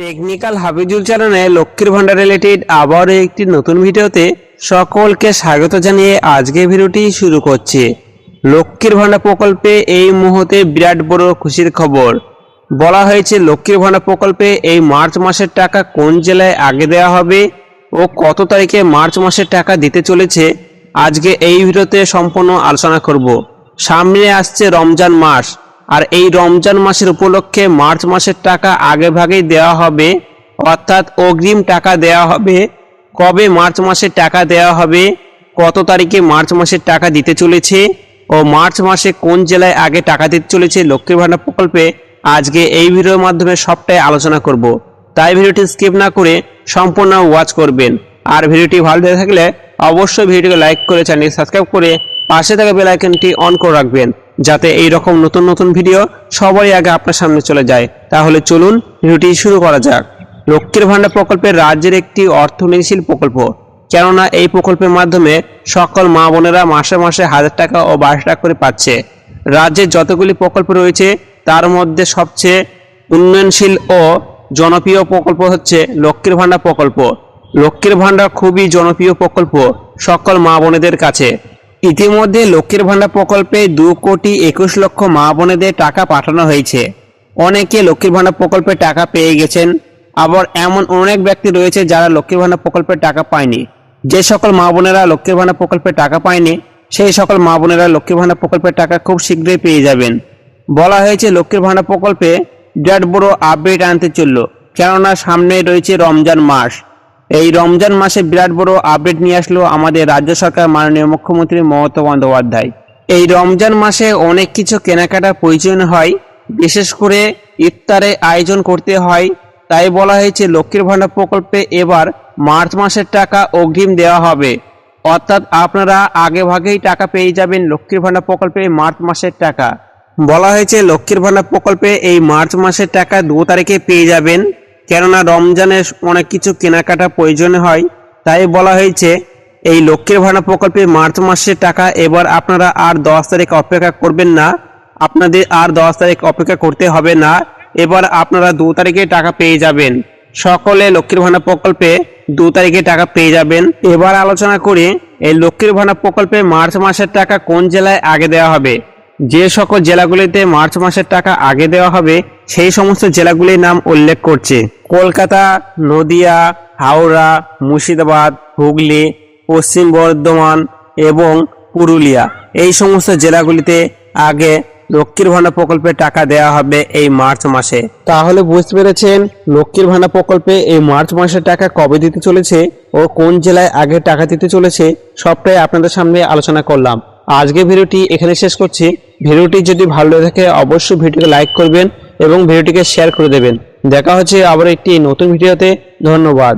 Technical Habijul চ্যানেলে লক্ষ্মীর ভান্ডার related আবার একটি নতুন ভিডিওতে সকলকে স্বাগত জানিয়ে আজকে ভিডিওটি শুরু করছি। লক্ষ্মীর ভান্ডার প্রকল্পে এই মুহূর্তে বিরাট বড় খুশির খবর। বলা হয়েছে লক্ষ্মীর ভান্ডার প্রকল্পে এই মার্চ মাসের টাকা কোন জেলায় আগে দেওয়া হবে ও কত তারিখে মার্চ মাসের টাকা দিতে চলেছে, আজকে এই ভিডিওতে সম্পূর্ণ আলোচনা করব। সামনে আসছে রমজান মাস। আর এই রমজান মাসের উপলক্ষে মার্চ মাসের টাকা আগে ভাগেই দেওয়া হবে, অর্থাৎ অগ্রিম টাকা দেওয়া হবে। কবে মার্চ মাসের টাকা দেওয়া হবে, কত তারিখে মার্চ মাসের টাকা দিতে চলেছে ও মার্চ মাসে কোন জেলায় আগে টাকা দিতে চলেছে লক্ষ্মীর ভান্ডার প্রকল্পে আজকে এই ভিডিওর মাধ্যমে সবটাই আলোচনা করব। তাই ভিডিওটি স্কিপ না করে সম্পূর্ণ ওয়াচ করবেন। আর ভিডিওটি ভালো থাকলে অবশ্যই ভিডিওটিকে লাইক করে চ্যানেল সাবস্ক্রাইব করে পাশে থাকা বেল আইকনটি অন করে রাখবেন, যাতে এই রকম নতুন নতুন ভিডিও সবারই আগে আপনার সামনে চলে যায়। তাহলে চলুন ভিডিওটি শুরু করা যাক। লক্ষ্মীর ভান্ডার প্রকল্পের রাজ্যের একটি অর্থনীতিশীল প্রকল্প। কেননা এই প্রকল্পের মাধ্যমে সকল মা বোনেরা মাসে মাসে হাজার টাকা ও বাইশ টাকা করে পাচ্ছে। রাজ্যের যতগুলি প্রকল্প রয়েছে, তার মধ্যে সবচেয়ে উন্নয়নশীল ও জনপ্রিয় প্রকল্প হচ্ছে লক্ষ্মীর ভান্ডার প্রকল্প। লক্ষ্মীর ভান্ডার খুবই জনপ্রিয় প্রকল্প সকল মা বোনেদের কাছে। ইতিমধ্যে লক্ষ্মীর ভাণ্ডার প্রকল্পে দু কোটি একুশ লক্ষ মা বোনেদের টাকা পাঠানো হয়েছে। অনেকে লক্ষ্মীর ভান্ডার প্রকল্পে টাকা পেয়ে গেছেন। আবার এমন অনেক ব্যক্তি রয়েছে যারা লক্ষ্মীর ভান্ডার প্রকল্পে টাকা পায়নি। যে সকল মা বোনেরা লক্ষ্মীর ভান্ডার প্রকল্পে টাকা পায়নি, সেই সকল মা বোনেরা লক্ষ্মীর ভান্ডার প্রকল্পের টাকা খুব শীঘ্রই পেয়ে যাবেন। বলা হয়েছে লক্ষ্মীর ভাণ্ডার প্রকল্পে বিরাট বড় আপডেট আনতে চলল, কেননা সামনে রয়েছে রমজান মাস। এই রমজান মাসে বিরাট বড় আপডেট নিয়ে আসলো আমাদের রাজ্য সরকার মাননীয় মুখ্যমন্ত্রী মমতা বন্দ্যোপাধ্যায়। এই রমজান মাসে অনেক কিছু কেনাকাটা প্রয়োজন হয়, বিশেষ করে ইফতারে আয়োজন করতে হয়। তাই বলা হয়েছে লক্ষ্মীর ভান্ডার প্রকল্পে এবার মার্চ মাসের টাকা অগ্রিম দেওয়া হবে। অর্থাৎ আপনারা আগে ভাগেই টাকা পেয়ে যাবেন লক্ষ্মীর ভান্ডার প্রকল্পে মার্চ মাসের টাকা। বলা হয়েছে লক্ষ্মীর ভান্ডার প্রকল্পে এই মার্চ মাসের টাকা দু তারিখে পেয়ে যাবেন। কেননা রমজানে অনেক কিছু কেনাকাটা প্রয়োজন হয়, তাই বলা হয়েছে, এই লক্ষ্মীর ভান্ডার প্রকল্পে মার্চ মাসের টাকা এবার আপনারা আর দশ তারিখ অপেক্ষা করবেন না, আপনাদের আর দশ তারিখ অপেক্ষা করতে হবে না, এবার আপনারা দু তারিখে টাকা পেয়ে যাবেন। সকলে লক্ষ্মীর ভান্ডার প্রকল্পে দু তারিখে টাকা পেয়ে যাবেন। এবার আলোচনা করি, এই লক্ষ্মীর ভান্ডার প্রকল্পে মার্চ মাসের টাকা কোন জেলায় আগে দেওয়া হবে? যে সকল জেলাগুলিতে মার্চ মাসের টাকা আগে দেওয়া হবে, সেই সমস্ত জেলাগুলির নাম উল্লেখ করছে। কলকাতা, নদিয়া, হাওড়া, মুর্শিদাবাদ, হুগলি, পশ্চিম বর্ধমান এবং পুরুলিয়া। এই সমস্ত জেলাগুলিতে আগে লক্ষ্মীর ভাণ্ডার প্রকল্পে টাকা দেওয়া হবে এই মার্চ মাসে। তাহলে বুঝতে পেরেছেন লক্ষ্মীর ভাণ্ডার প্রকল্পে এই মার্চ মাসের টাকা কবে দিতে চলেছে ও কোন জেলায় আগে টাকা দিতে চলেছে, সবটাই আপনাদের সামনে আলোচনা করলাম। আজকে ভিডিওটি এখানে শেষ করছি। ভিডিওটি যদি ভালো থাকে, অবশ্যই ভিডিওকে লাইক করবেন এবং ভিডিওটিকে শেয়ার করে দেবেন। দেখা হচ্ছে আবার একটি নতুন ভিডিওতে। ধন্যবাদ।